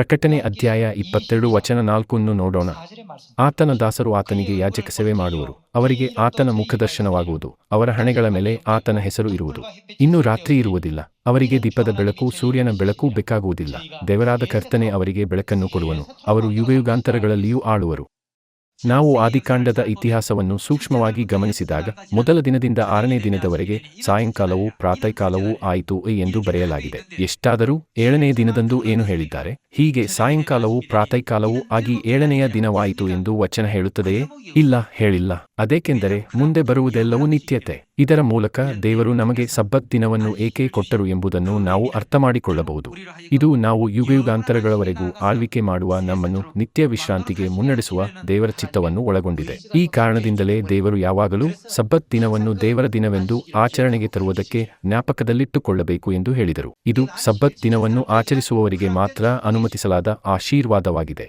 ಪ್ರಕಟಣೆ ಅಧ್ಯಾಯ ಇಪ್ಪತ್ತೆರಡು ವಚನ ನಾಲ್ಕನ್ನು ನೋಡೋಣ. ಆತನ ದಾಸರು ಆತನಿಗೆ ಯಾಜಕ ಸೇವೆ ಮಾಡುವರು. ಅವರಿಗೆ ಆತನ ಮುಖದರ್ಶನವಾಗುವುದು ಅವರ ಹಣೆಗಳ ಮೇಲೆ ಆತನ ಹೆಸರು ಇರುವುದು. ಇನ್ನು ರಾತ್ರಿ ಇರುವುದಿಲ್ಲ. ಅವರಿಗೆ ದೀಪದ ಬೆಳಕು, ಸೂರ್ಯನ ಬೆಳಕು ಬೇಕಾಗುವುದಿಲ್ಲ. ದೇವರಾದ ಕರ್ತನೆ ಅವರಿಗೆ ಬೆಳಕನ್ನು ಕೊಡುವನು. ಅವರು ಯುಗಯುಗಾಂತರಗಳಲ್ಲಿಯೂ ಆಳುವರು. ನಾವು ಆದಿಕಾಂಡದ ಇತಿಹಾಸವನ್ನು ಸೂಕ್ಷ್ಮವಾಗಿ ಗಮನಿಸಿದಾಗ ಮೊದಲ ದಿನದಿಂದ ಆರನೇ ದಿನದವರೆಗೆ ಸಾಯಂಕಾಲವೂ ಪ್ರಾತಃಕಾಲವೂ ಆಯಿತು ಎಂದು ಬರೆಯಲಾಗಿದೆ. ಎಷ್ಟಾದರೂ ಏಳನೇ ದಿನದಂದು ಏನು ಹೇಳಿದ್ದಾರೆ? ಹೀಗೆ ಸಾಯಂಕಾಲವೂ ಪ್ರಾತಃಕಾಲವೂ ಆಗಿ ಏಳನೆಯ ದಿನವಾಯಿತು ಎಂದು ವಚನ ಹೇಳುತ್ತದೆಯೇ? ಇಲ್ಲ, ಹೇಳಿಲ್ಲ. ಅದೇಕೆಂದರೆ ಮುಂದೆ ಬರುವುದೆಲ್ಲವೂ ನಿತ್ಯತೆ. ಇದರ ಮೂಲಕ ದೇವರು ನಮಗೆ ಸಬ್ಬತ್ ದಿನವನ್ನು ಏಕೆ ಕೊಟ್ಟರು ಎಂಬುದನ್ನು ನಾವು ಅರ್ಥಮಾಡಿಕೊಳ್ಳಬಹುದು. ಇದು ನಾವು ಯುಗಯುಗಾಂತರಗಳವರೆಗೂ ಆಳ್ವಿಕೆ ಮಾಡುವ ನಮ್ಮನ್ನು ನಿತ್ಯ ವಿಶ್ರಾಂತಿಗೆ ಮುನ್ನಡೆಸುವ ದೇವರ ಚಿತ್ತವನ್ನು ಒಳಗೊಂಡಿದೆ. ಈ ಕಾರಣದಿಂದಲೇ ದೇವರು ಯಾವಾಗಲೂ ಸಬ್ಬತ್ ದಿನವನ್ನು ದೇವರ ದಿನವೆಂದು ಆಚರಣೆಗೆ ತರುವುದಕ್ಕೆ ಜ್ಞಾಪಕದಲ್ಲಿಟ್ಟುಕೊಳ್ಳಬೇಕು ಎಂದು ಹೇಳಿದರು. ಇದು ಸಬ್ಬತ್ ದಿನವನ್ನು ಆಚರಿಸುವವರಿಗೆ ಮಾತ್ರ ಅನುಮತಿಸಲಾದ ಆಶೀರ್ವಾದವಾಗಿದೆ.